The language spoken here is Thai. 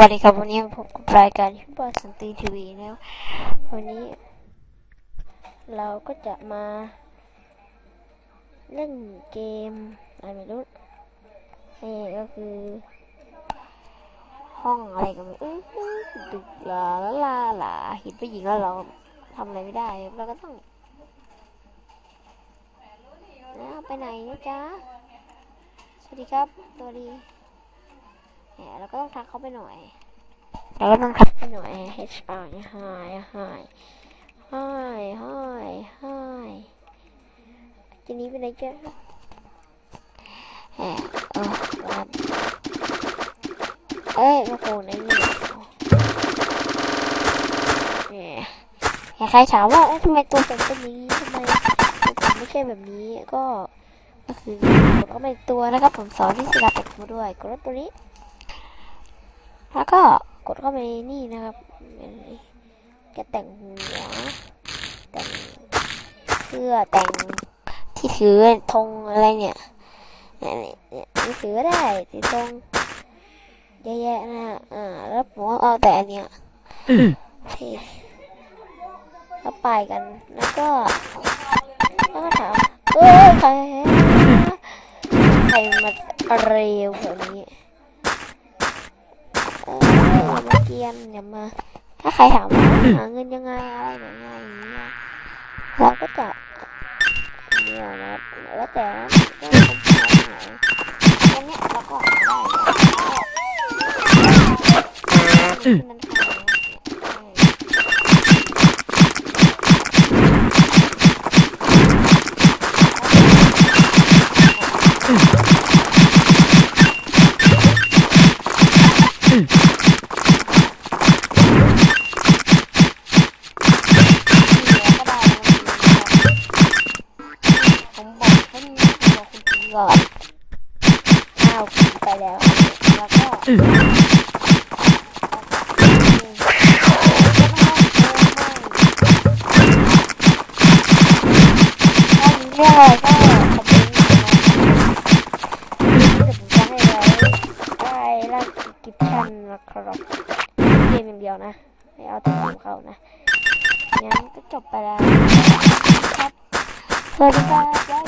วัสดีครับวันนี้ผมกับรายการฮิปปอสันติทีวีนะครับวันนี้ เราก็จะมา เล่นเกมอะไรไม่รู้นี่ก็คือ ห้องอะไรกันไม่รู้ดึกลาลาลาลาเห็นผู้หญิงแล้วเราทำอะไรไม่ได้เราก็ต้องไปไหนนะจ๊ะสวัสดีครับสวัสดี เนี่ยเราก็ต้องทักเขาไปหน่อยเราก็ต้องทักไปหน่อย H I hi hi hi hi hi ทีนี้เป็นไรจ๊ะแหมเออวันเอ้ยมาโผล่ในนี่เนี่ยใครถามว่าทำไมตัวผมเป็นอย่างนี้ทำไมตัวผมไม่ใช่แบบนี้ก็ก็คือกดเปในตัวนะครับผมสอนที่ศิลปะมาด้วยกดตัวนี้ แล้วก็กดเข้าไปนี่นะครับจะแต่งหัวแต่งเสื้อแต่งที่ถือธงอะไรเนี่ยนี่นี่ถือได้ถือธงเยอะแยะนะอ่าแล้วผมก็เอาแต่อันเนี้ยที่แล้วไปกันแล้วก็แล้วก็ถามเออใครใครมาเร็วแบบนี้ อย่ามาเกรียนอย่ามาถ้าใครถามว่าหาเงินยังไกินก่อนอ้าวกินไปแล้ว แล้วก็ถ้ามีเรื่องอะไรก็คอมเมนต์มานะครับเดี๋ยวผมจะให้ไว้ได้ร่างกิฟชันนะครับเกมอย่างเดียวนะ ไม่เอาแต่เกมเขานะงั้นก็จบไปแล้วครับสวัสดีครับบ๊ายบาย